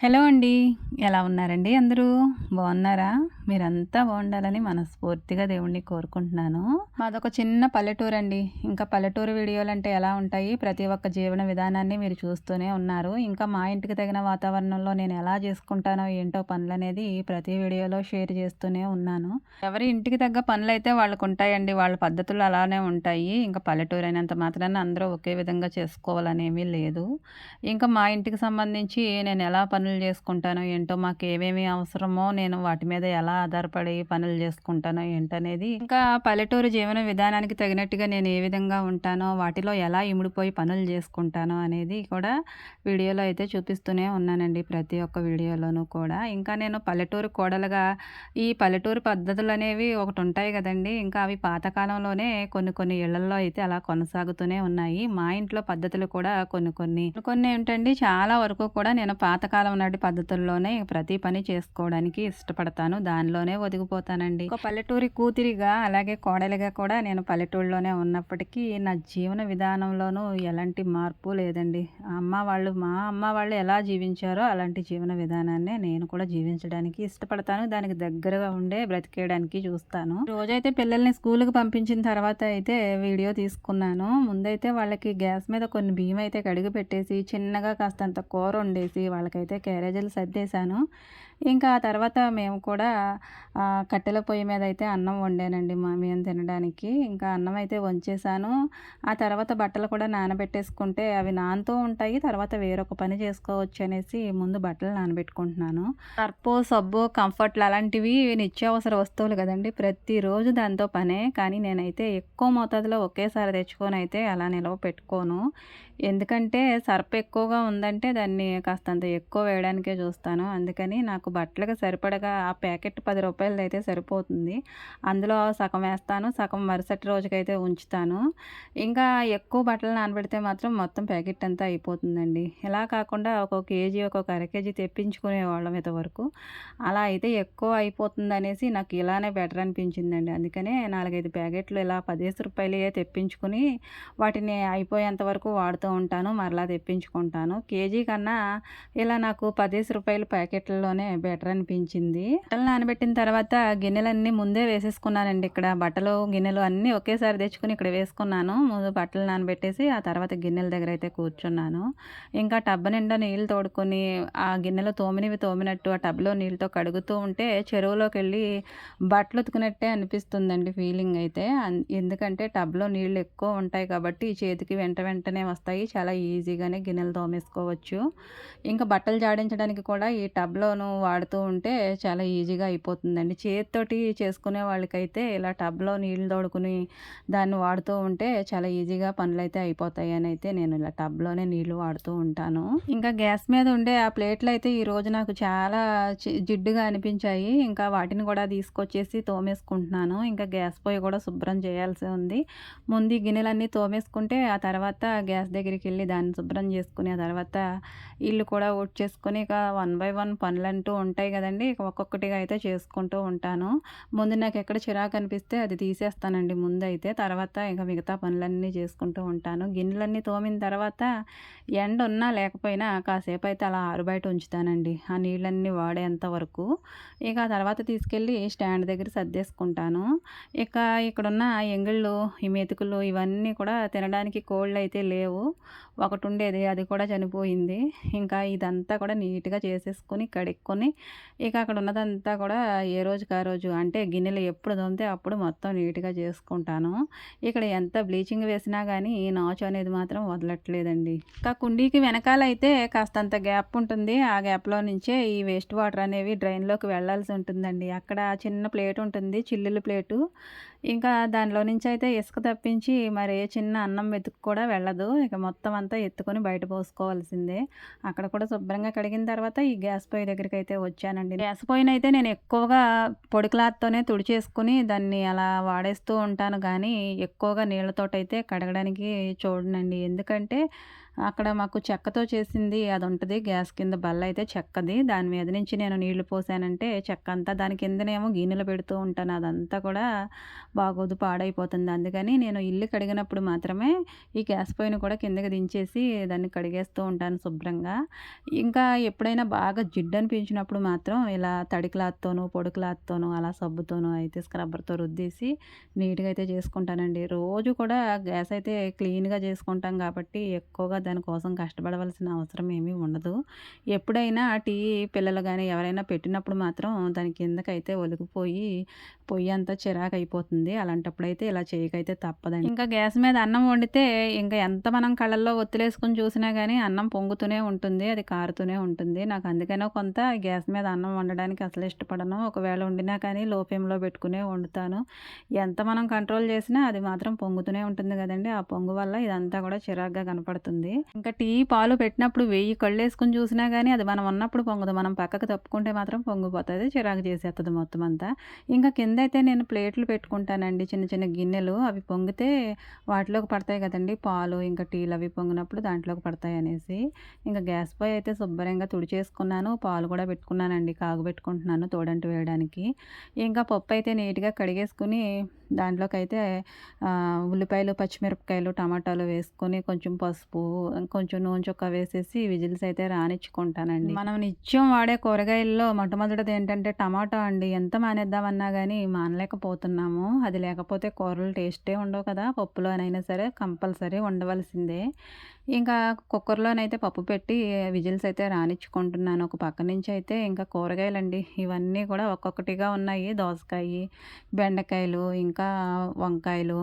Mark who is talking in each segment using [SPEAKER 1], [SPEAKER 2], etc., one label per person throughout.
[SPEAKER 1] Hello అండి. ఎలా ఉన్నారండి అందరూ? బాగున్నారా? మీరంతా బాగుండాలని మనస్ఫూర్తిగా దేవుణ్ణి కోరుకుంటున్నాను. మాదొక చిన్న పల్లెటూరు అండి ఇంకా పల్లెటూరు వీడియోలు అంటే ఎలా ఉంటాయి? ప్రతి ఒక్క జీవన విధానాన్ని మీరు చూస్తూనే ఉన్నారు. ఇంకా మా ఇంటికి తగిన వాతావరణంలో నేను ఎలా చేసుకుంటానో ఏంటో పనులు అనేది ప్రతి వీడియోలో షేర్ చేస్తూనే ఉన్నాను. ఎవరి ఇంటికి తగ్గ పనులు అయితే వాళ్ళకు ఉంటాయండి వాళ్ళ పద్ధతులు అలానే ఉంటాయి. ఇంకా పల్లెటూరు అయినంత మాత్రాన అందరూ ఒకే విధంగా చేసుకోవాలనేమీ లేదు. ఇంకా మా ఇంటికి సంబంధించి నేను ఎలా పనులు పనులు చేసుకుంటానో ఏంటో మాకు ఏమేమి అవసరమో నేను వాటి మీద ఎలా ఆధారపడి పనులు చేసుకుంటానో ఏంటనేది ఇంకా పల్లెటూరు జీవన విధానానికి తగినట్టుగా నేను ఏ విధంగా ఉంటానో వాటిలో ఎలా ఇముడిపోయి పనులు చేసుకుంటానో అనేది కూడా వీడియోలో అయితే చూపిస్తూనే ఉన్నానండి ప్రతి ఒక్క వీడియోలోనూ కూడా. ఇంకా నేను పల్లెటూరు కోడలుగా ఈ పల్లెటూరు పద్ధతులు అనేవి ఒకటి ఉంటాయి కదండి. ఇంకా అవి పాతకాలంలోనే కొన్ని కొన్ని ఇళ్ళలో అయితే అలా కొనసాగుతూనే ఉన్నాయి. మా ఇంట్లో పద్ధతులు కూడా కొన్ని కొన్ని. కొన్ని ఏంటండి చాలా వరకు కూడా నేను పాతకాలం నాటి పద్ధతుల్లోనే ప్రతి పని చేసుకోవడానికి ఇష్టపడతాను. దానిలోనే ఒదిగిపోతానండి. ఒక పల్లెటూరి కూతురిగా అలాగే కోడలిగా కూడా నేను పల్లెటూరులోనే ఉన్నప్పటికీ నా జీవన విధానంలోనూ ఎలాంటి మార్పు లేదండి. అమ్మ వాళ్ళు మా అమ్మ వాళ్ళు ఎలా జీవించారో అలాంటి జీవన విధానాన్ని నేను కూడా జీవించడానికి ఇష్టపడతాను. దానికి దగ్గరగా ఉండే బ్రతికేయడానికి చూస్తాను. రోజైతే పిల్లల్ని స్కూల్కి పంపించిన తర్వాత అయితే వీడియో తీసుకున్నాను. ముందైతే వాళ్ళకి గ్యాస్ మీద కొన్ని బియ్యం అయితే కడిగి పెట్టేసి చిన్నగా కాస్తంత కూర వండేసి వాళ్ళకైతే క్యారేజీలు సర్దేశాను. ఇంకా ఆ తర్వాత మేము కూడా కట్టెల పొయ్యి మీద అయితే అన్నం వండానండి మా మేము తినడానికి. ఇంకా అన్నం అయితే వంచేసాను. ఆ తర్వాత బట్టలు కూడా నానబెట్టేసుకుంటే అవి నానుతూ ఉంటాయి. తర్వాత వేరొక పని చేసుకోవచ్చు అనేసి ముందు బట్టలు నానబెట్టుకుంటున్నాను. సర్పు సబ్బు కంఫర్ట్లు అలాంటివి నిత్యావసర వస్తువులు కదండి. ప్రతిరోజు దాంతో పనే. కానీ నేనైతే ఎక్కువ మోతాదులో ఒకేసారి తెచ్చుకొని అయితే అలా నిలవ పెట్టుకోను. ఎందుకంటే సర్ప్ ఎక్కువగా ఉందంటే దాన్ని కాస్తంత ఎక్కువ వేయడానికే చూస్తాను. అందుకని నాకు బట్టలకు సరిపడగా ఆ ప్యాకెట్ పది రూపాయలది అయితే సరిపోతుంది. అందులో సగం వేస్తాను సగం మరుసటి రోజుకైతే ఉంచుతాను. ఇంకా ఎక్కువ బట్టలు నానబెడితే మాత్రం మొత్తం ప్యాకెట్ అంతా అయిపోతుందండి. ఇలా కాకుండా ఒక కేజీ ఒక్కొక్క అర కేజీ తెప్పించుకునే వాళ్ళం ఇంతవరకు. అలా అయితే ఎక్కువ అయిపోతుంది అనేసి నాకు ఇలానే బెటర్ అనిపించిందండి. అందుకనే నాలుగైదు ప్యాకెట్లు ఇలా పదిహేను రూపాయలు తెప్పించుకుని వాటిని అయిపోయేంత వరకు వాడుతూ ఉంటాను మరలా తెప్పించుకుంటాను. కేజీ కన్నా ఇలా నాకు పదిహేను రూపాయల ప్యాకెట్లలోనే బెటర్ అనిపించింది. బట్టలు నానబెట్టిన తర్వాత గిన్నెలన్నీ ముందే వేసేసుకున్నానండి ఇక్కడ. బట్టలు గిన్నెలు అన్నీ ఒకేసారి తెచ్చుకుని ఇక్కడ వేసుకున్నాను. ముందు బట్టలు నానబెట్టేసి ఆ తర్వాత గిన్నెల దగ్గర అయితే కూర్చున్నాను. ఇంకా టబ్ నిండా నీళ్ళు తోడుకొని ఆ గిన్నెలు తోమినవి తోమినట్టు ఆ టబ్లో నీళ్ళతో కడుగుతూ ఉంటే చెరువులోకి వెళ్ళి బట్టలు ఉతుకున్నట్టే అనిపిస్తుందండి ఫీలింగ్ అయితే. ఎందుకంటే టబ్లో నీళ్ళు ఎక్కువ ఉంటాయి కాబట్టి చేతికి వెంట వెంటనే వస్తాయి. చాలా ఈజీగానే గిన్నెలు తోమేసుకోవచ్చు. ఇంకా బట్టలు జాడించడానికి కూడా ఈ టబ్లోను వాడుతూ ఉంటే చాలా ఈజీగా అయిపోతుందండి. చేతితోటి చేసుకునే వాళ్ళకైతే ఇలా టబ్లో నీళ్ళు తోడుకుని దాన్ని వాడుతూ ఉంటే చాలా ఈజీగా పనులు అయితే అయిపోతాయి అని అయితే నేను ఇలా టబ్లోనే నీళ్ళు వాడుతూ ఉంటాను. ఇంకా గ్యాస్ మీద ఉండే ఆ ప్లేట్లు అయితే ఈరోజు నాకు చాలా జిడ్డుగా అనిపించాయి. ఇంకా వాటిని కూడా తీసుకొచ్చేసి తోమేసుకుంటున్నాను. ఇంకా గ్యాస్ పొయ్యి కూడా శుభ్రం చేయాల్సి ఉంది. ముందు గిన్నెలన్నీ తోమేసుకుంటే ఆ తర్వాత గ్యాస్ దగ్గరికి వెళ్ళి దాన్ని శుభ్రం చేసుకుని ఆ తర్వాత ఇల్లు కూడా ఊడ్ చేసుకొని ఇక వన్ బై వన్ పనులంటూ ఉంటాయి కదండి. ఒక్కొక్కటిగా అయితే చేసుకుంటూ ఉంటాను. ముందు నాకు ఎక్కడ చిరాకు అనిపిస్తే అది తీసేస్తానండి ముందు అయితే తర్వాత ఇంకా మిగతా పనులన్నీ చేసుకుంటూ ఉంటాను. గిన్నెలన్నీ తోమిన తర్వాత ఎండ ఉన్నా లేకపోయినా కాసేపు అయితే అలా ఆరుబయట ఉంచుతానండి. ఆ నీళ్ళన్నీ వాడేంత వరకు. ఇక ఆ తర్వాత తీసుకెళ్ళి స్టాండ్ దగ్గర సర్దేసుకుంటాను. ఇక ఇక్కడున్న ఎంగిళ్ళు ఈ మెతుకులు ఇవన్నీ కూడా తినడానికి కోళ్ళు అయితే లేవు. ఒకటి ఉండేది అది కూడా చనిపోయింది. ఇంకా ఇదంతా కూడా నీట్గా చేసేసుకొని కడుక్కొని ఇక అక్కడ ఉన్నదంతా కూడా ఏ రోజుకి ఆ రోజు అంటే గిన్నెలు ఎప్పుడు తోమితే అప్పుడు మొత్తం నీట్గా చేసుకుంటాను. ఇక్కడ ఎంత బ్లీచింగ్ వేసినా కానీ ఈ నాచు అనేది మాత్రం వదలట్లేదండి. ఇంకా కుండీకి వెనకాల అయితే కాస్తంత గ్యాప్ ఉంటుంది. ఆ గ్యాప్లో నుంచే ఈ వేస్ట్ వాటర్ అనేవి డ్రైన్లోకి వెళ్ళాల్సి ఉంటుందండి. అక్కడ చిన్న ప్లేట్ ఉంటుంది చిల్లుల ప్లేటు. ఇంకా దానిలో నుంచి అయితే ఇసుక తప్పించి మరి ఏ చిన్న అన్నం వెతుకు కూడా వెళ్ళదు. ఇక మొత్తం అంతా ఎత్తుకొని బయట పోసుకోవాల్సిందే. అక్కడ కూడా శుభ్రంగా కడిగిన తర్వాత ఈ గ్యాస్ పొయ్యి దగ్గరికి అయితే వచ్చానండి. గ్యాస్ పొయ్యిని అయితే నేను ఎక్కువగా పొడి క్లాత్తోనే తుడిచేసుకుని దాన్ని అలా వాడేస్తూ ఉంటాను. కానీ ఎక్కువగా నీళ్ళతోటైతే కడగడానికి చూడనండి. ఎందుకంటే అక్కడ మాకు చెక్కతో చేసింది అది ఉంటుంది గ్యాస్ కింద బల్ల అయితే చెక్కది. దాని మీద నుంచి నేను నీళ్ళు పోసానంటే చెక్క అంతా దాని కిందనేమో గిన్నెలు పెడుతూ ఉంటాను. అదంతా కూడా బాగోదు పాడైపోతుంది. అందుకని నేను ఇల్లు కడిగినప్పుడు మాత్రమే ఈ గ్యాస్ పొయ్యిని కూడా కిందకి దించేసి దాన్ని కడిగేస్తూ ఉంటాను శుభ్రంగా. ఇంకా ఎప్పుడైనా బాగా జిడ్డు అనిపించినప్పుడు మాత్రం ఇలా తడి క్లాత్తోనూ పొడి క్లాత్తోనూ అలా సబ్బుతోనూ అయితే స్క్రబ్బర్తో రుద్దేసి నీట్గా అయితే చేసుకుంటానండి. రోజు కూడా గ్యాస్ అయితే క్లీన్గా చేసుకుంటాం కాబట్టి ఎక్కువగా దానికోసం కష్టపడవలసిన అవసరం ఏమీ ఉండదు. ఎప్పుడైనా టీ పిల్లలు కానీ ఎవరైనా పెట్టినప్పుడు మాత్రం దాని కిందకైతే ఒలిగిపోయి పొయ్యి అంతా చిరాకు అయిపోతుంది అలాంటప్పుడైతే ఇలా చేయకైతే తప్పదండి. ఇంకా గ్యాస్ మీద అన్నం వండితే ఇంకా ఎంత మనం కళ్ళల్లో ఒత్తిలేసుకుని చూసినా కానీ అన్నం పొంగుతూనే ఉంటుంది అది కారుతూనే ఉంటుంది. నాకు అందుకనే కొంత గ్యాస్ మీద అన్నం వండడానికి అసలు ఇష్టపడను. ఒకవేళ వండినా కానీ లో ఫ్లేమ్లో పెట్టుకునే వండుతాను. ఎంత మనం కంట్రోల్ చేసినా అది మాత్రం పొంగుతూనే ఉంటుంది కదండి. ఆ పొంగు వల్ల ఇదంతా కూడా చిరాగ్గా కనపడుతుంది. ఇంకా టీ పాలు పెట్టినప్పుడు వెయ్యి కళ్ళు వేసుకుని చూసినా కానీ అది మనం ఉన్నప్పుడు పొంగదు. మనం పక్కకు తప్పుకుంటే మాత్రం పొంగిపోతుంది చిరాకు చేసేస్తుంది మొత్తం అంతా. ఇంకా కింద అయితే నేను ప్లేట్లు పెట్టుకుంటానండి చిన్న చిన్న గిన్నెలు. అవి పొంగితే వాటిలోకి పడతాయి కదండి పాలు. ఇంకా టీలు అవి పొంగినప్పుడు దాంట్లోకి పడతాయి అనేసి. ఇంకా గ్యాస్ పొయ్యి అయితే శుభ్రంగా తుడిచేసుకున్నాను. పాలు కూడా పెట్టుకున్నానండి. కాగు పెట్టుకుంటున్నాను తోడంటు వేయడానికి. ఇంకా పప్పు అయితే నీట్గా కడిగేసుకుని దాంట్లోకైతే ఉల్లిపాయలు పచ్చిమిరపకాయలు టమాటాలు వేసుకొని కొంచెం పసుపు కొంచెం నూనె చొక్క వేసేసి విజిల్స్ అయితే రానిచ్చుకుంటానండి. మనం నిత్యం వాడే కూరగాయల్లో మొట్టమొదటిది ఏంటంటే టమాటా అండి. ఎంత మానేద్దామన్నా కానీ మానలేకపోతున్నాము. అది లేకపోతే కూరలు టేస్టే ఉండవు కదా. పప్పులోనైనా సరే కంపల్సరీ ఉండవలసిందే ఇంకా కుక్కర్లోనైతే పప్పు పెట్టి విజిల్స్ అయితే రానిచ్చుకుంటున్నాను. ఒక పక్క నుంచి అయితే ఇంకా కూరగాయలండి. ఇవన్నీ కూడా ఒక్కొక్కటిగా ఉన్నాయి. దోసకాయ బెండకాయలు ఇంకా వంకాయలు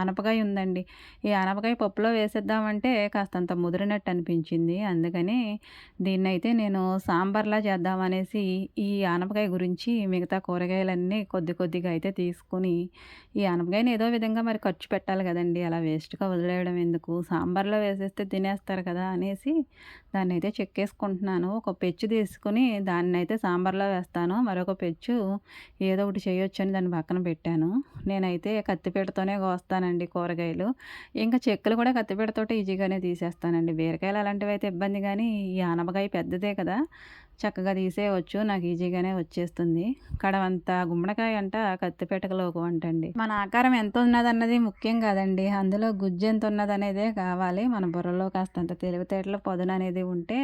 [SPEAKER 1] ఆనపకాయ ఉందండి. ఈ ఆనపకాయ పప్పులో వేసేద్దామంటే కాస్తంత ముదిరినట్టు అనిపించింది. అందుకని దీన్నైతే నేను సాంబార్లా చేద్దామనేసి ఈ ఆనపకాయ గురించి మిగతా కూరగాయలన్నీ కొద్ది కొద్దిగా అయితే తీసుకుని ఈ ఆనపకాయని ఏదో విధంగా మరి ఖర్చు పెట్టాలి కదండి. అలా వేస్ట్గా వదిలేయడం ఎందుకు? సాంబార్లో వేసేస్తే తినేస్తారు కదా అనేసి దాన్ని అయితే చెక్కేసుకుంటున్నాను ఒక పెచ్చు తీసుకుని దాన్ని అయితే సాంబార్లో వేస్తాను. మరొక పెచ్చు ఏదో ఒకటి చేయొచ్చు అని దాన్ని పక్కన పెట్టాను. నేనైతే కత్తిపీటతోనే కోస్తానండి కూరగాయలు. ఇంకా చెక్కలు కూడా కత్తిపీటతోటి ఈజీగానే తీసేస్తానండి. బీరకాయలు అలాంటివి అయితే ఇబ్బంది కానీ ఈ ఆనపకాయ పెద్దదే కదా. చక్కగా తీసేయవచ్చు. నాకు ఈజీగానే వచ్చేస్తుంది. కడవంత గుమ్మడికాయ అంట కత్తిపేటకలోకి వంటండి మన ఆకారం ఎంత ఉన్నదన్నది ముఖ్యం కాదండి. అందులో గుజ్జు ఎంత ఉన్నదనేదే కావాలి. మన బుర్రలో కాస్తంత తెలివితేటలు పదును అనేది ఉంటే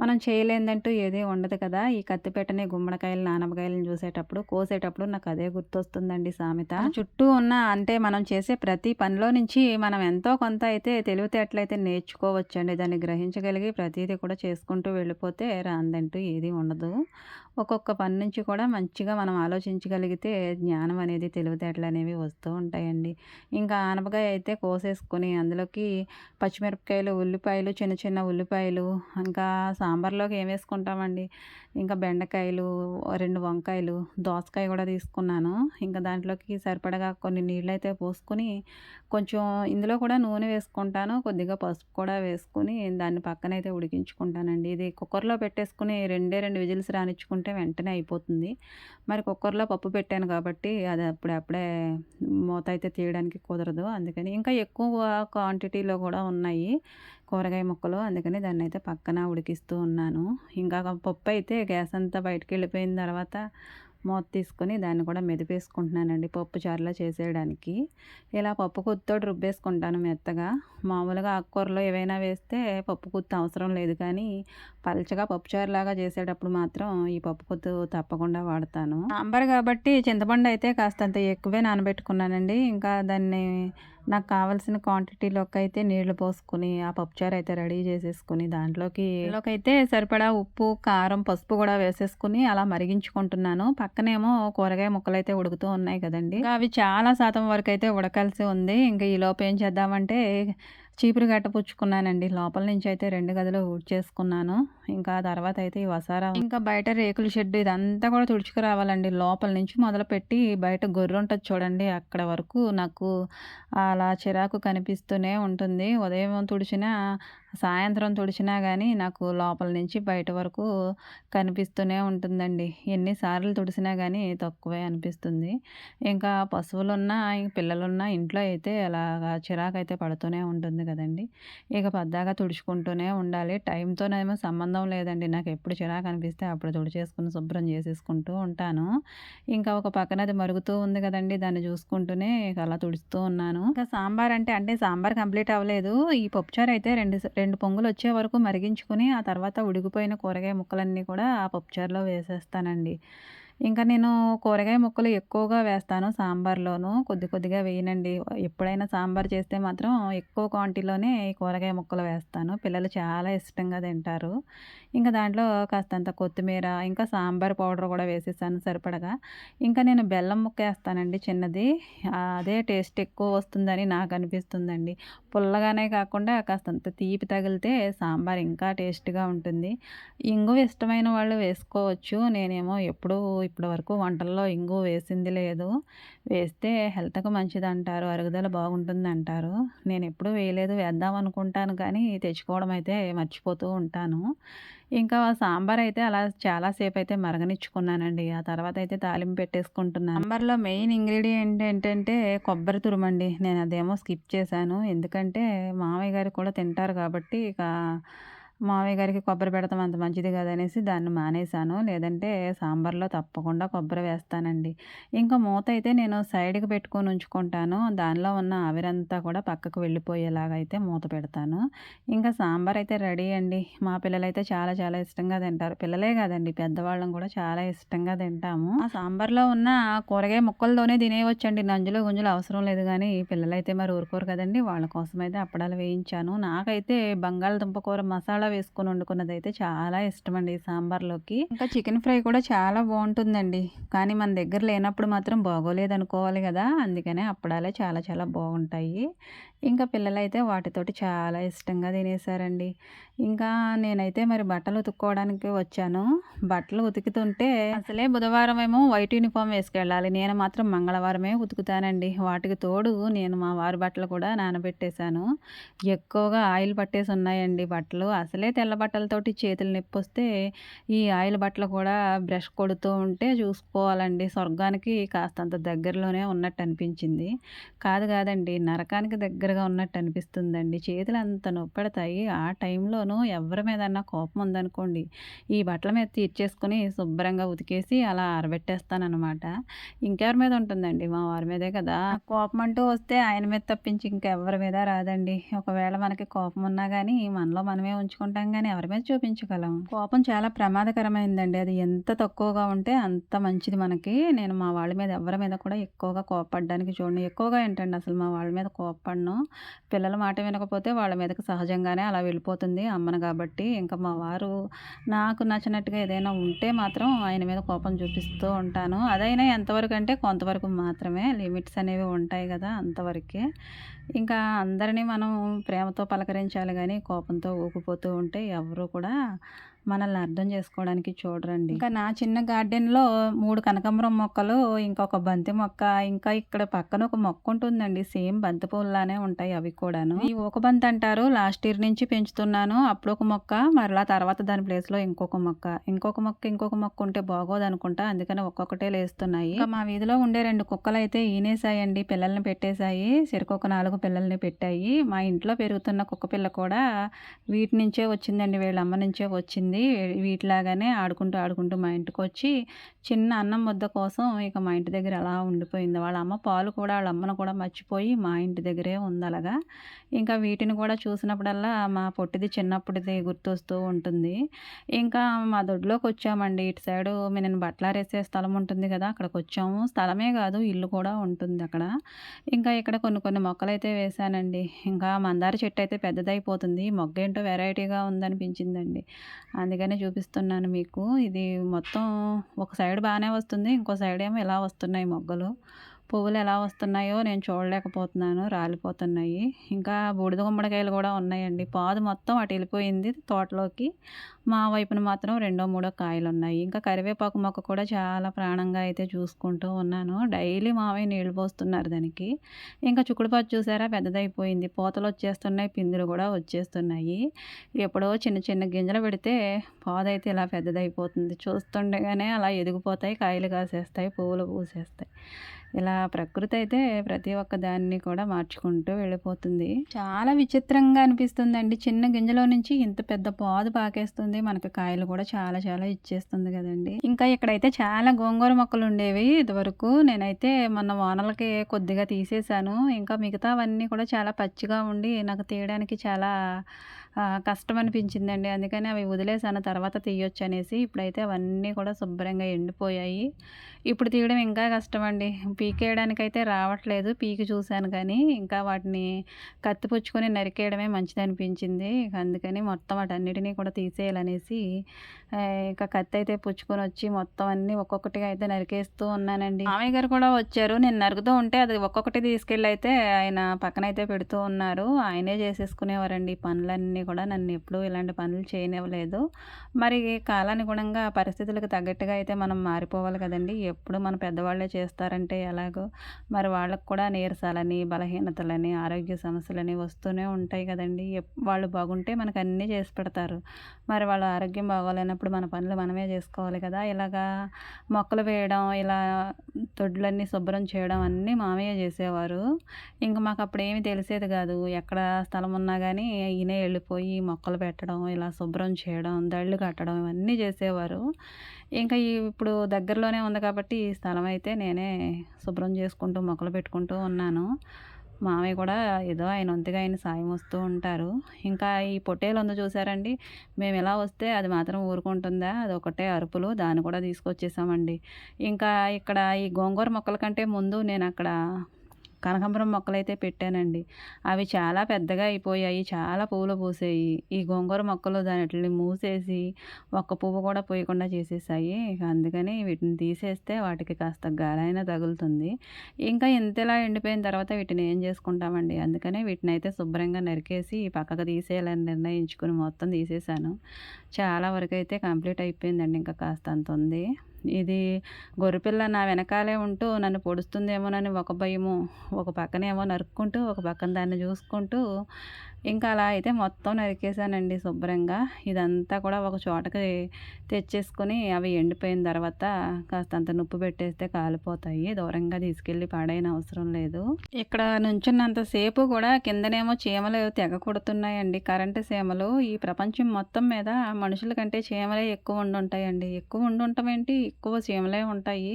[SPEAKER 1] మనం చేయలేదంటూ ఏది ఉండదు కదా. ఈ కత్తిపేటని గుమ్మడికాయలు నానబకాయలను చూసేటప్పుడు కోసేటప్పుడు నాకు అదే గుర్తొస్తుందండి సామెత. చుట్టూ ఉన్న అంటే మనం చేసే ప్రతి పనిలో నుంచి మనం ఎంతో కొంత అయితే తెలివితేటలు అయితే నేర్చుకోవచ్చండి. దాన్ని గ్రహించగలిగి ప్రతిదీ కూడా చేసుకుంటూ వెళ్ళిపోతే రాందంటూ ఏది ఉండదు. ఒక్కొక్క పని నుంచి కూడా మంచిగా మనం ఆలోచించగలిగితే జ్ఞానం అనేది తెలివితేటలు అనేవి వస్తూ ఉంటాయండి. ఇంకా ఆనపకాయ అయితే కోసేసుకొని అందులోకి పచ్చిమిరపకాయలు ఉల్లిపాయలు చిన్న చిన్న ఉల్లిపాయలు ఇంకా సాంబార్లోకి ఏం వేసుకుంటామండి? ఇంకా బెండకాయలు రెండు వంకాయలు దోసకాయ కూడా తీసుకున్నాను. ఇంకా దాంట్లోకి సరిపడగా కొన్ని నీళ్ళు అయితే పోసుకొని కొంచెం ఇందులో కూడా నూనె వేసుకుంటాను. కొద్దిగా పసుపు కూడా వేసుకుని దాన్ని పక్కనైతే ఉడికించుకుంటానండి. ఇది కుక్కర్లో పెట్టేసుకుని రెండే రెండు విజిల్స్ రానిచ్చుకుంటే వెంటనే అయిపోతుంది. మరి కుక్కర్లో పప్పు పెట్టాను కాబట్టి అది అప్పుడప్పుడే మూత అయితే తీయడానికి కుదరదు. అందుకని ఇంకా ఎక్కువ క్వాంటిటీలో కూడా ఉన్నాయి కూరగాయ ముక్కలు. అందుకని దాన్ని అయితే పక్కన ఉడికిస్తూ ఉన్నాను. ఇంకా పప్పు అయితే గ్యాస్ అంతా బయటకు వెళ్ళిపోయిన తర్వాత మూత తీసుకొని దాన్ని కూడా మెదిపేసుకుంటున్నానండి పప్పు చారులో చేసేయడానికి. ఇలా పప్పు కుత్తో రుబ్బేసుకుంటాను మెత్తగా. మామూలుగా ఆకుకూరలో ఏవైనా వేస్తే పప్పు కుత్తు అవసరం లేదు కానీ పలచగా పప్పుచారు లాగా చేసేటప్పుడు మాత్రం ఈ పప్పు కుత్తు తప్పకుండా వాడతాను. సాంబార్ కాబట్టి చింతపండు అయితే కాస్తంత ఎక్కువే నానబెట్టుకున్నానండి. ఇంకా దాన్ని నాకు కావాల్సిన క్వాంటిటీలోకి అయితే నీళ్ళు పోసుకుని ఆ పప్పుచారు అయితే రెడీ చేసేసుకుని దాంట్లోకి అయితే సరిపడా ఉప్పు కారం పసుపు కూడా వేసేసుకుని అలా మరిగించుకుంటున్నాను. పక్కనేమో కూరగాయ ముక్కలు అయితే ఉడుకుతూ ఉన్నాయి కదండి. అవి చాలా శాతం వరకు అయితే ఉడకాల్సి ఉంది. ఇంకా ఈ లోపు ఏం చేద్దామంటే చీపురు గట్ట పుచ్చుకున్నానండి. లోపల నుంచి అయితే రెండు గదులు చేసుకున్నాను ఇంకా తర్వాత అయితే ఈ వసారా ఇంకా బయట రేకుల షెడ్ ఇదంతా కూడా తుడుచుకురావాలండి. లోపల నుంచి మొదలుపెట్టి బయట గొర్రె ఉంటుంది చూడండి అక్కడ వరకు నాకు అలా చిరాకు కనిపిస్తూనే ఉంటుంది. ఉదయం తుడిచినా సాయంత్రం తుడిచినా కానీ నాకు లోపల నుంచి బయట వరకు కనిపిస్తూనే ఉంటుందండి. ఎన్నిసార్లు తుడిచినా కానీ తక్కువే అనిపిస్తుంది. ఇంకా పశువులున్నా పిల్లలున్నా ఇంట్లో అయితే అలాగా చిరాకైతే పడుతూనే ఉంటుంది కదండి. ఇక పద్దాగా తుడుచుకుంటూనే ఉండాలి. టైంతోనేమో సంబంధం లేదండి. నాకు ఎప్పుడు చిరాకు అనిపిస్తే అప్పుడు తుడిచేసుకుని శుభ్రం చేసేసుకుంటూ ఉంటాను. ఇంకా ఒక పక్కన అది మరుగుతూ ఉంది కదండి. దాన్ని చూసుకుంటూనే ఇక అలా తుడుస్తూ ఉన్నాను. ఇంకా సాంబార్ అంటే అంటే సాంబార్ కంప్లీట్ అవ్వలేదు. ఈ పప్పుచారు అయితే రెండు రెండు పొంగులు వచ్చే వరకు మరిగించుకుని ఆ తర్వాత ఉడికిపోయిన కూరగాయ ముక్కలన్నీ కూడా ఆ పప్పుచారులో వేసేస్తానండి. ఇంకా నేను కూరగాయ ముక్కలు ఎక్కువగా వేస్తాను సాంబార్లోను కొద్ది కొద్దిగా వేయనండి. ఎప్పుడైనా సాంబార్ చేస్తే మాత్రం ఎక్కువ క్వాంటిటీలోనే కూరగాయ ముక్కలు వేస్తాను. పిల్లలు చాలా ఇష్టంగా తింటారు. ఇంకా దాంట్లో కాస్తంత కొత్తిమీర ఇంకా సాంబార్ పౌడర్ కూడా వేసేసాను సరిపడగా. ఇంకా నేను బెల్లం ముక్క వేస్తానండి చిన్నది. అదే టేస్ట్ ఎక్కువ వస్తుందని నాకు అనిపిస్తుందండి. పుల్లగానే కాకుండా కాస్తంత తీపి తగిలితే సాంబార్ ఇంకా టేస్ట్గా ఉంటుంది. ఇంగు ఇష్టమైన వాళ్ళు వేసుకోవచ్చు. నేనేమో ఎప్పుడూ ఇప్పటి వరకు వంటల్లో ఇంగు వేసింది లేదు. వేస్తే హెల్త్కి మంచిది అంటారు అరుగుదల బాగుంటుంది అంటారు. నేను ఎప్పుడూ వేయలేదు వేద్దాం అనుకుంటాను కానీ తెచ్చుకోవడం అయితే మర్చిపోతూ ఉంటాను. ఇంకా సాంబార్ అయితే అలా చాలాసేపు అయితే మరగనిచ్చుకున్నానండి. ఆ తర్వాత అయితే తాలింపు పెట్టేసుకుంటున్నాను. సాంబార్లో మెయిన్ ఇంగ్రీడియంట్ ఏంటంటే కొబ్బరి తురుమండి. నేను అదేమో స్కిప్ చేశాను. ఎందుకంటే మామయ్య గారు కూడా తింటారు కాబట్టి ఇక మామయ్య గారికి కొబ్బరి పెడతాం అంత మంచిది కదనేసి దాన్ని మానేశాను. లేదంటే సాంబార్లో తప్పకుండా కొబ్బరి వేస్తానండి. ఇంకా మూత అయితే నేను సైడ్కి పెట్టుకొని ఉంచుకుంటాను. దానిలో ఉన్న ఆవిరంతా కూడా పక్కకు వెళ్ళిపోయేలాగా అయితే మూత పెడతాను. ఇంకా సాంబార్ అయితే రెడీ అండి. మా పిల్లలైతే చాలా చాలా ఇష్టంగా తింటారు. పిల్లలే కాదండి పెద్దవాళ్ళం కూడా చాలా ఇష్టంగా తింటాము. ఆ సాంబార్లో ఉన్న కూరగాయ ముక్కలతోనే తినేయవచ్చండి. నంజులు గుంజులు అవసరం లేదు కానీ పిల్లలైతే మరి ఊరుకోరు కదండి. వాళ్ళ కోసం అయితే అప్పడాలు వేయించాను. నాకైతే బంగాళదుంప కూర మసాలా వేసుకొని వండుకున్నది అయితే చాలా ఇష్టం అండి సాంబార్లోకి. ఇంకా చికెన్ ఫ్రై కూడా చాలా బాగుంటుందండి. కానీ మన దగ్గర లేనప్పుడు మాత్రం బాగోలేదు అనుకోవాలి కదా. అందుకనే అప్పడాలే చాలా చాలా బాగుంటాయి. ఇంకా పిల్లలైతే వాటితోటి చాలా ఇష్టంగా తినేసారండి ఇంకా నేనైతే మరి బట్టలు ఉతుక్కోవడానికి వచ్చాను. బట్టలు ఉతుకుతుంటే అసలే బుధవారం ఏమో వైట్ యూనిఫామ్ వేసుకెళ్ళాలి. నేను మాత్రం మంగళవారమే ఉతుకుతానండి. వాటికి తోడు నేను మా వారి బట్టలు కూడా నానబెట్టేశాను. ఎక్కువగా ఆయిల్ పట్టేసి ఉన్నాయండి బట్టలు. అసలే తెల్ల బట్టలతోటి చేతులు నొప్పి వస్తే ఈ ఆయిల్ బట్టలు కూడా బ్రష్ కొడుతూ ఉంటే చూసుకోవాలండి. స్వర్గానికి కాస్తంత దగ్గరలోనే ఉన్నట్టు అనిపించింది. కాదు కాదండి నరకానికి దగ్గర దగ్గరగా ఉన్నట్టు అనిపిస్తుందండి. చేతులు అంత నొప్పెడతాయి. ఆ టైంలోనూ ఎవరి మీదన్నా కోపం ఉందనుకోండి ఈ బట్టల మీద తీర్చేసుకుని శుభ్రంగా ఉతికేసి అలా ఆరబెట్టేస్తానమాట ఇంకెవరి మీద ఉంటుందండి? మా వారి మీదే కదా. కోపం అంటూ వస్తే ఆయన మీద తప్పించి ఇంకెవరి మీద రాదండి. ఒకవేళ మనకి కోపం ఉన్నా కానీ మనలో మనమే ఉంచుకుంటాం కానీ ఎవరి మీద చూపించగలం. కోపం చాలా ప్రమాదకరమైందండి. అది ఎంత తక్కువగా ఉంటే అంత మంచిది మనకి. నేను మా వాళ్ళ మీద ఎవరి మీద కూడా ఎక్కువగా కోపపడడానికి చూడండి ఎక్కువగా ఏంటండి అసలు మా వాళ్ళ మీద కోపపడను. పిల్లల మాట వినకపోతే వాళ్ళ మీదకి సహజంగానే అలా వెళ్ళిపోతుంది అమ్మను కాబట్టి. ఇంకా మా వారు నాకు నచ్చినట్టుగా ఏదైనా ఉంటే మాత్రం ఆయన మీద కోపం చూపిస్తూ ఉంటాను. అదైనా ఎంతవరకు అంటే కొంతవరకు మాత్రమే. లిమిట్స్ అనేవి ఉంటాయి కదా అంతవరకే. ఇంకా అందరినీ మనం ప్రేమతో పలకరించాలి కానీ కోపంతో ఊగిపోతూ ఉంటే ఎవరు కూడా మనల్ని అర్థం చేసుకోవడానికి చూడరండి. ఇంకా నా చిన్న గార్డెన్లో మూడు కనకాంబరం మొక్కలు ఇంకొక బంతి మొక్క ఇంకా ఇక్కడ పక్కన ఒక మొక్క ఉంటుందండి. సేమ్ బంతి పూలలానే ఉంటాయి అవి కూడాను. ఈ ఒక బంతి అంటారు. లాస్ట్ ఇయర్ నుంచి పెంచుతున్నాను. అప్పుడు ఒక మొక్క మరలా తర్వాత దాని ప్లేస్లో ఇంకొక మొక్క. ఇంకొక మొక్క ఇంకొక మొక్క ఉంటే బాగోదు అనుకుంటా. అందుకని ఒక్కొక్కటే లేస్తున్నాయి. మా వీధిలో ఉండే రెండు కుక్కలు అయితే ఈనేసాయండి. పిల్లల్ని పెట్టేశాయి. సరికొక నాలుగు పిల్లల్ని పెట్టాయి. మా ఇంట్లో పెరుగుతున్న కుక్క పిల్ల కూడా వీటి నుంచే వచ్చిందండి. వీళ్ళ అమ్మ నుంచే వచ్చింది. వచ్చింది వీటిలాగానే ఆడుకుంటూ ఆడుకుంటూ మా ఇంటికి వచ్చి చిన్న అన్నం ముద్ద కోసం ఇక మా ఇంటి దగ్గర అలా ఉండిపోయింది. వాళ్ళ అమ్మ పాలు కూడా వాళ్ళ అమ్మను కూడా మర్చిపోయి మా ఇంటి దగ్గరే ఉంది అలాగా. ఇంకా వీటిని కూడా చూసినప్పుడల్లా మా పొట్టిది చిన్నప్పటిది గుర్తొస్తూ ఉంటుంది. ఇంకా మా దొడ్లోకి వచ్చామండి. ఇటు సైడు నేను బట్టలారేసే స్థలం ఉంటుంది కదా అక్కడికి వచ్చాము స్థలమే కాదు ఇల్లు కూడా ఉంటుంది అక్కడ. ఇంకా ఇక్కడ కొన్ని కొన్ని మొక్కలు అయితే వేశానండి. ఇంకా మందార చెట్టు అయితే పెద్దదైపోతుంది. మొగ్గ ఏంటో వెరైటీగా ఉందనిపించిందండి. అందుకనే చూపిస్తున్నాను మీకు. ఇది మొత్తం ఒక సైడ్ బాగానే వస్తుంది ఇంకో సైడ్ ఏమో ఇలా వస్తున్నాయి మొగ్గలు. పువ్వులు ఎలా వస్తున్నాయో నేను చూడలేకపోతున్నాను రాలిపోతున్నాయి. ఇంకా బూడిద గుమ్మడికాయలు కూడా ఉన్నాయండి. పాదు మొత్తం అటు వెళ్ళిపోయింది తోటలోకి. మా వైపున మాత్రం రెండో మూడో కాయలు ఉన్నాయి ఇంకా కరివేపాకు మొక్క కూడా చాలా ప్రాణంగా అయితే చూసుకుంటూ ఉన్నాను. డైలీ మావయ్య నీళ్ళు పోస్తున్నారు దానికి. ఇంకా చుక్కుడుపాటు చూసారా? పెద్దదైపోయింది. పూతలు వచ్చేస్తున్నాయి పిందులు కూడా వచ్చేస్తున్నాయి. ఎప్పుడో చిన్న చిన్న గింజలు పెడితే పాదైతే ఇలా పెద్దదైపోతుంది. చూస్తుండగానే అలా ఎదిగిపోతాయి కాయలు కాసేస్తాయి పువ్వులు పూసేస్తాయి. ఇలా ప్రకృతి అయితే ప్రతి ఒక్క దాన్ని కూడా మార్చుకుంటూ వెళ్ళిపోతుంది. చాలా విచిత్రంగా అనిపిస్తుందండి. చిన్న గింజలో నుంచి ఇంత పెద్ద పాదు పాకేస్తుంది. మనకి కాయలు కూడా చాలా చాలా ఇచ్చేస్తుంది కదండి. ఇంకా ఇక్కడైతే చాలా గోంగూర మొక్కలు ఉండేవి ఇదివరకు. నేనైతే మొన్న వానలకి కొద్దిగా తీసేశాను. ఇంకా మిగతావన్నీ కూడా చాలా పచ్చిగా ఉండి నాకు తీయడానికి చాలా కష్టం అనిపించిందండి అందుకని అవి వదిలేసాను తర్వాత తీయొచ్చు అనేసి ఇప్పుడైతే అవన్నీ కూడా శుభ్రంగా ఎండిపోయాయి. ఇప్పుడు తీయడం ఇంకా కష్టం అండి పీకేయడానికైతే రావట్లేదు పీకి చూశాను కానీ ఇంకా వాటిని కత్తి పుచ్చుకొని నరికేయడమే మంచిది అనిపించింది అందుకని మొత్తం వాటన్నిటినీ కూడా తీసేయాలనేసి ఇంకా కత్తి అయితే పుచ్చుకొని వచ్చి మొత్తం అన్నీ ఒక్కొక్కటిగా అయితే నరికేస్తూ ఉన్నానండి. మామయ్య గారు కూడా వచ్చారు. నేను నరుకుతూ ఉంటే అది ఒక్కొక్కటి తీసుకెళ్ళి అయితే ఆయన పక్కన అయితే పెడుతూ ఉన్నారు. ఆయనే చేసేసుకునేవారండి పనులన్నీ. కూడా నన్ను ఎప్పుడూ ఇలాంటి పనులు చేయనివ్వలేదు. మరి కాలానుగుణంగా పరిస్థితులకు తగ్గట్టుగా అయితే మనం మారిపోవాలి కదండి. ఎప్పుడు మన పెద్దవాళ్ళే చేస్తారంటే ఎలాగో. మరి వాళ్ళకు కూడా నీరసాలని బలహీనతలని ఆరోగ్య సమస్యలని వస్తూనే ఉంటాయి కదండి. వాళ్ళు బాగుంటే మనకు అన్నీ చేసి పెడతారు. మరి వాళ్ళ ఆరోగ్యం బాగోలేనప్పుడు మన పనులు మనమే చేసుకోవాలి కదా. ఇలాగా మొక్కలు వేయడం ఇలా తొడ్లన్నీ శుభ్రం చేయడం అన్నీ మామయ్య చేసేవారు. ఇంకా మాకు అప్పుడు ఏమీ తెలిసేది కాదు. ఎక్కడ స్థలం ఉన్నా కానీ ఈయనే పోయి మొక్కలు పెట్టడం ఇలా శుభ్రం చేయడం దళ్ళు కట్టడం ఇవన్నీ చేసేవారు. ఇంకా ఇప్పుడు దగ్గరలోనే ఉంది కాబట్టి ఈ స్థలం అయితే నేనే శుభ్రం చేసుకుంటూ మొక్కలు పెట్టుకుంటూ ఉన్నాను. మామయ్య కూడా ఏదో ఆయన వంతుగా ఆయన సాయం వస్తూ ఉంటారు. ఇంకా ఈ పొట్టేలు ఉందో చూసారండి? మేము ఎలా వస్తే అది మాత్రం ఊరుకుంటుందా? అది ఒకటే అరుపులు దాన్ని కూడా తీసుకొచ్చేసామండి. ఇంకా ఇక్కడ ఈ గోంగూర మొక్కల కంటే ముందు నేను అక్కడ కనకాంబరం మొక్కలైతే పెట్టానండి. అవి చాలా పెద్దగా అయిపోయాయి చాలా పువ్వులు పూసాయి. ఈ గోంగూర మొక్కలు దానిట్లని మూసేసి ఒక్క పువ్వు కూడా పోయకుండా చేసేసాయి. అందుకని వీటిని తీసేస్తే వాటికి కాస్త గాలైనా తగులుతుంది. ఇంకా ఇంతలా ఎండిపోయిన తర్వాత వీటిని ఏం చేసుకుంటామండి? అందుకనే వీటిని అయితే శుభ్రంగా నరికేసి పక్కకు తీసేయాలని నిర్ణయించుకుని మొత్తం తీసేసాను చాలా వరకు అయితే కంప్లీట్ అయిపోయిందండి. ఇంకా కాస్త అంత ఉంది. ఇది గొర్రెపిల్ల నా వెనకాలే ఉంటూ నన్ను పొడుస్తుందేమోనని ఒక భయము ఒక పక్కనేమో నరుక్కుంటూ ఒక పక్కన దాన్ని చూసుకుంటూ ఇంకా అలా అయితే మొత్తం నరికేసానండి శుభ్రంగా. ఇదంతా కూడా ఒక చోటకి తెచ్చేసుకొని అవి ఎండిపోయిన తర్వాత కాస్త అంత నుప్పు పెట్టేస్తే కాలిపోతాయి. దూరంగా తీసుకెళ్ళి పాడైన అవసరం లేదు. ఇక్కడ నుంచున్నంతసేపు కూడా కిందనేమో చీమలు తెగ కొడుతున్నాయండి. కరెంటు చీమలు. ఈ ప్రపంచం మొత్తం మీద మనుషుల కంటే చీమలే ఎక్కువ ఉండుంటాయండి. ఎక్కువ ఉండుంటాం ఏంటి ఎక్కువ చీమలే ఉంటాయి.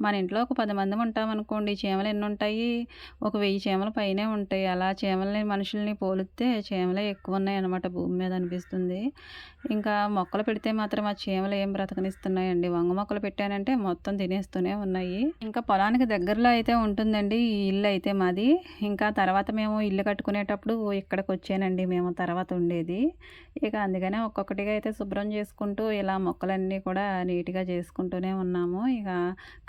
[SPEAKER 1] మన ఇంట్లో ఒక పది మంది ఉంటామనుకోండి. చీమలు ఎన్ని ఉంటాయి ఒక వెయ్యి చీమలు పైనే ఉంటాయి. అలా చీమల్ని మనుషుల్ని పోలిస్తే అయితే చీమలే ఎక్కువ ఉన్నాయన్నమాట భూమి మీద అనిపిస్తుంది. ఇంకా మొక్కలు పెడితే మాత్రం ఆ చీమలు ఏం బ్రతకనిస్తున్నాయండి. వంగ మొక్కలు పెట్టానంటే మొత్తం తినేస్తూనే ఉన్నాయి. ఇంకా పొలానికి దగ్గరలో అయితే ఉంటుందండి ఈ ఇల్లు అయితే మాది. ఇంకా తర్వాత మేము ఇల్లు కట్టుకునేటప్పుడు ఇక్కడికి వచ్చానండి మేము తర్వాత ఉండేది. ఇక అందుకనే ఒక్కొక్కటిగా అయితే శుభ్రం చేసుకుంటూ ఇలా మొక్కలన్నీ కూడా నీట్గా చేసుకుంటూనే ఉన్నాము. ఇక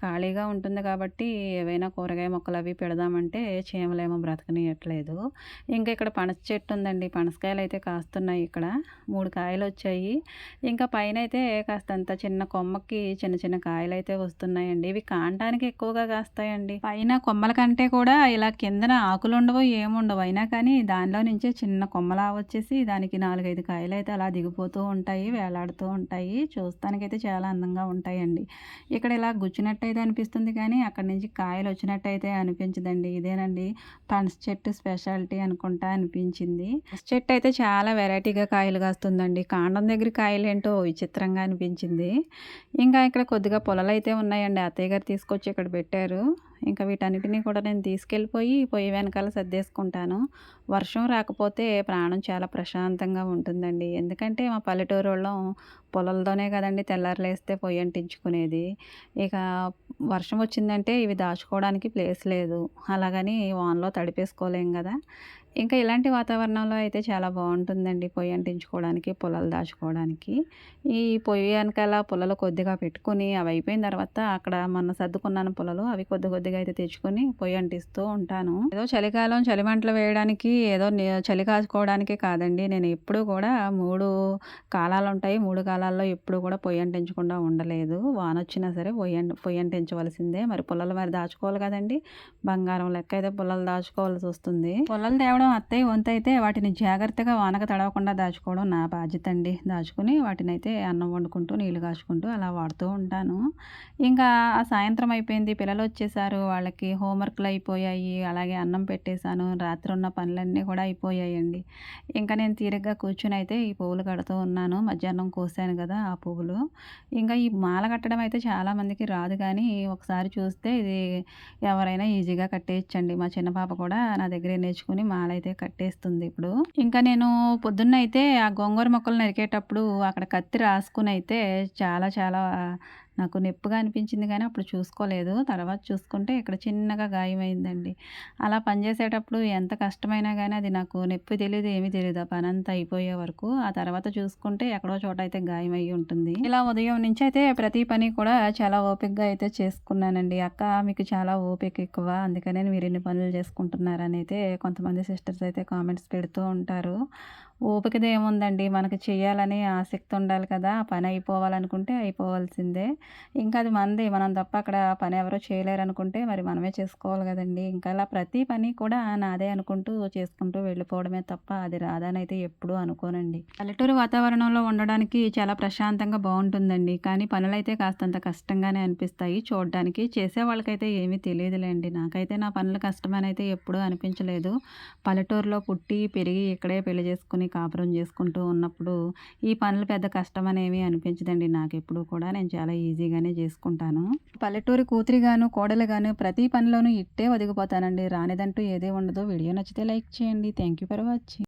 [SPEAKER 1] ఖాళీగా ఉంటుంది కాబట్టి ఏవైనా కూరగాయ మొక్కలు అవి పెడదామంటే చీమలేమో బ్రతకనియట్లేదు. ఇంకా ఇక్కడ పనస చెట్టు చెట్టు ఉందండి పనసకాయలు అయితే కాస్తున్నాయి ఇక్కడ. మూడు కాయలు వచ్చాయి ఇంకా పైన అయితే కాస్తంత చిన్న కొమ్మకి చిన్న చిన్న కాయలు అయితే వస్తున్నాయండి. ఇవి కాంటానికి ఎక్కువగా కాస్తాయండి. పైన కొమ్మల కంటే కూడా ఇలా కిందన ఆకులు ఉండవు ఏముండవు అయినా కానీ దానిలో నుంచే చిన్న కొమ్మలా వచ్చేసి దానికి నాలుగైదు కాయలు అయితే అలా దిగిపోతూ ఉంటాయి వేలాడుతూ ఉంటాయి. చూస్తానికైతే చాలా అందంగా ఉంటాయండి. ఇక్కడ ఇలా గుచ్చినట్టయితే అనిపిస్తుంది కానీ అక్కడ నుంచి కాయలు వచ్చినట్టయితే అనిపించదండి. ఇదేనండి పనస చెట్టు స్పెషాలిటీ అనుకుంటా అనిపించింది. అనిపించింది చెట్టు అయితే చాలా వెరైటీగా కాయలు కాస్తుందండి. కాండం దగ్గర కాయలు ఏంటో విచిత్రంగా అనిపించింది. ఇంకా ఇక్కడ కొద్దిగా పొలాలు అయితే ఉన్నాయండి. అత్తయ్య గారు తీసుకొచ్చి ఇక్కడ పెట్టారు. ఇంకా వీటన్నిటిని కూడా నేను తీసుకెళ్ళిపోయి పొయ్యి వెనకాల సర్దేసుకుంటాను. వర్షం రాకపోతే ప్రాణం చాలా ప్రశాంతంగా ఉంటుందండి. ఎందుకంటే మా పల్లెటూరు వాళ్ళం పొలంలోనే కదండి తెల్లారులేస్తే పొయ్యి అంటించుకునేది. ఇక వర్షం వచ్చిందంటే ఇవి దాచుకోవడానికి ప్లేస్ లేదు. అలాగని వాన్లో తడిపేసుకోలేం కదా. ఇంకా ఇలాంటి వాతావరణంలో అయితే చాలా బాగుంటుందండి పొయ్యి అంటించుకోవడానికి పొలాలు దాచుకోవడానికి. ఈ పొయ్యి వెనకాల పొలాలు కొద్దిగా పెట్టుకుని అవి అయిపోయిన తర్వాత అక్కడ మొన్న సర్దుకున్నాను పొలాలు అవి కొద్ది కొద్దిగా అయితే తెచ్చుకొని పొయ్యి అంటిస్తూ ఉంటాను. ఏదో చలికాలం చలిమంటలు వేయడానికి ఏదో చలి కాచుకోవడానికి కాదండి. నేను ఎప్పుడు కూడా మూడు కాలాలు ఉంటాయి. మూడు కాలాల్లో ఎప్పుడు కూడా పొయ్యి అంటించకుండా ఉండలేదు. వాన వచ్చినా సరే పొయ్యి పొయ్యి అంటించవలసిందే. మరి పొలాలు మరి దాచుకోవాలి కదండి. బంగారం లెక్క అయితే పొలాలు దాచుకోవాల్సి వస్తుంది. పొలాలు తేవడం దాచుకోవడం అత్తయ్య వంత అయితే వాటిని జాగ్రత్తగా వానక తడవకుండా దాచుకోవడం నా బాధ్యత అండి. దాచుకుని వాటిని అయితే అన్నం వండుకుంటూ నీళ్ళు కాచుకుంటూ అలా వాడుతూ ఉంటాను. ఇంకా ఆ సాయంత్రం అయిపోయింది. పిల్లలు వచ్చేసారు. వాళ్ళకి హోంవర్క్లు అయిపోయాయి. అలాగే అన్నం పెట్టేశాను. రాత్రి ఉన్న పనులన్నీ కూడా అయిపోయాయండి. ఇంకా నేను తీరిగ్గా కూర్చుని అయితే ఈ పువ్వులు కడుతూ ఉన్నాను. మధ్యాహ్నం కోసాను కదా ఆ పువ్వులు. ఇంకా ఈ మాల కట్టడం అయితే చాలామందికి రాదు కానీ ఒకసారి చూస్తే ఇది ఎవరైనా ఈజీగా కట్టేయచ్చండి. మా చిన్న పాప కూడా నా దగ్గరే నేర్చుకుని మాల అయితే కట్టేస్తుంది ఇప్పుడు. ఇంకా నేను పొద్దున్న అయితే ఆ గోంగూర మొక్కలు నరికేటప్పుడు అక్కడ కత్తి రాసుకుని అయితే చాలా చాలా నాకు నొప్పిగా అనిపించింది కానీ అప్పుడు చూసుకోలేదు. తర్వాత చూసుకుంటే ఇక్కడ చిన్నగా గాయమైందండి. అలా పనిచేసేటప్పుడు ఎంత కష్టమైనా కానీ అది నాకు నొప్పి తెలియదు ఏమీ తెలియదు ఆ పని అంతా అయిపోయే వరకు ఆ తర్వాత చూసుకుంటే ఎక్కడో చోట అయితే గాయమై ఉంటుంది. ఇలా ఉదయం నుంచి అయితే ప్రతి పని కూడా చాలా ఓపికగా అయితే చేసుకున్నానండి. అక్క మీకు చాలా ఓపిక ఎక్కువ. అందుకనే మీరు ఎన్ని పనులు చేసుకుంటున్నారని అయితే కొంతమంది సిస్టర్స్ అయితే కామెంట్స్ పెడుతూ ఉంటారు. ఓపికది ఏముందండి? మనకి చేయాలని ఆసక్తి ఉండాలి కదా. ఆ పని అయిపోవాలనుకుంటే అయిపోవాల్సిందే. ఇంకా అది మంది. మనం తప్ప అక్కడ పని ఎవరో చేయలేరు అనుకుంటే మరి మనమే చేసుకోవాలి కదండి. ఇంకా అలా ప్రతి పని కూడా నాదే అనుకుంటూ చేసుకుంటూ వెళ్ళిపోవడమే తప్ప అది రాదని అయితే ఎప్పుడూ అనుకోనండి. పల్లెటూరు వాతావరణంలో ఉండడానికి చాలా ప్రశాంతంగా బాగుంటుందండి. కానీ పనులైతే కాస్తంత కష్టంగానే అనిపిస్తాయి. చూడడానికి చేసే వాళ్ళకైతే ఏమీ తెలియదులేండి. నాకైతే నా పనులు కష్టమని అయితే ఎప్పుడూ అనిపించలేదు. పల్లెటూరులో పుట్టి పెరిగి ఇక్కడే పెళ్ళి చేసుకుని చేసుకుని కాపురం చేసుకుంటూ ఉన్నప్పుడు ఈ పనులు పెద్ద కష్టం అనేవి అనిపించదండి. నాకు ఎప్పుడు కూడా నేను చాలా ఈజీగానే చేసుకుంటాను. పల్లెటూరి కూతురిగాను కోడలుగాను ప్రతి పనిలోనూ ఇట్టే ఒదిగిపోతానండి. రానిదంటూ ఏదే ఉండదో. వీడియో నచ్చితే లైక్ చేయండి. Thank you for watching.